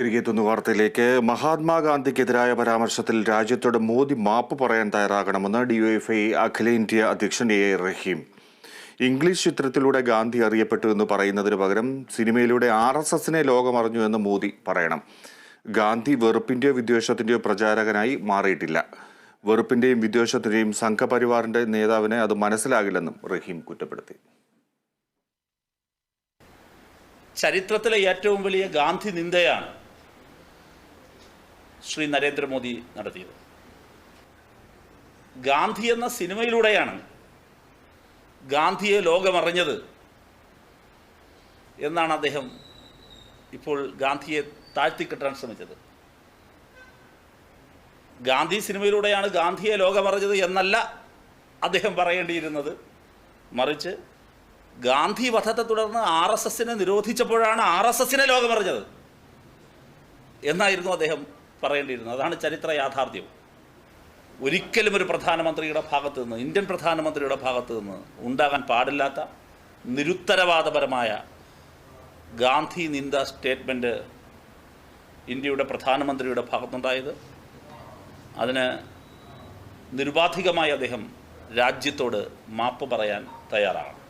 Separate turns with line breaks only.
തിരികെ എത്തുന്ന വാർത്തയിലേക്ക്. മഹാത്മാഗാന്ധിക്കെതിരായ പരാമർശത്തിൽ രാജ്യത്തോട് മോദി മാപ്പ് പറയാൻ തയ്യാറാകണമെന്ന് ഡിവൈഎഫ്ഐ അഖിലേന്ത്യാ അധ്യക്ഷൻ എ റഹീം. ഇംഗ്ലീഷ് ചിത്രത്തിലൂടെ ഗാന്ധി അറിയപ്പെട്ടു എന്ന് പറയുന്നതിന് പകരം സിനിമയിലൂടെ ആർ എസ് എസിനെ ലോകമറിഞ്ഞു എന്ന് മോദി പറയണം. ഗാന്ധി വെറുപ്പിന്റെയോ വിദ്വേഷത്തിന്റെയോ പ്രചാരകനായി മാറിയിട്ടില്ല. വെറുപ്പിന്റെയും വിദ്വേഷത്തിന്റെയും സംഘപരിവാറിന്റെ നേതാവിനെ അത് മനസ്സിലാകില്ലെന്നും റഹീം കുറ്റപ്പെടുത്തി.
ചരിത്രത്തിലെ ഏറ്റവും വലിയ ഗാന്ധി നിന്ദയാണ് ശ്രീ നരേന്ദ്രമോദി നടത്തിയത്. ഗാന്ധി എന്ന സിനിമയിലൂടെയാണ് ഗാന്ധിയെ ലോകമറിഞ്ഞത് എന്നാണ് അദ്ദേഹം ഇപ്പോൾ ഗാന്ധിയെ താഴ്ത്തിക്കെട്ടാൻ ശ്രമിച്ചത്. ഗാന്ധി സിനിമയിലൂടെയാണ് ഗാന്ധിയെ ലോകമറിഞ്ഞത് എന്നല്ല അദ്ദേഹം പറയേണ്ടിയിരുന്നത്. മറിച്ച് ഗാന്ധി വധത്തെ തുടർന്ന് ആർ എസ് എസിനെ നിരോധിച്ചപ്പോഴാണ് ആർ എസ് എസിനെ ലോകമറിഞ്ഞത്. എന്നായിരുന്നു അദ്ദേഹം പറയേണ്ടിയിരുന്നത് അതാണ് ചരിത്ര യാഥാർത്ഥ്യം. ഒരിക്കലും ഒരു പ്രധാനമന്ത്രിയുടെ ഭാഗത്തു നിന്ന് ഇന്ത്യൻ പ്രധാനമന്ത്രിയുടെ ഭാഗത്തു നിന്ന് ഉണ്ടാകാൻ പാടില്ലാത്ത നിരുത്തരവാദപരമായ ഗാന്ധി നിന്ദ സ്റ്റേറ്റ്മെന്റ് ഇന്ത്യയുടെ പ്രധാനമന്ത്രിയുടെ ഭാഗത്തുണ്ടായത്. അതിന് നിരുപാധികമായി അദ്ദേഹം രാജ്യത്തോട് മാപ്പ് പറയാൻ തയ്യാറാണ്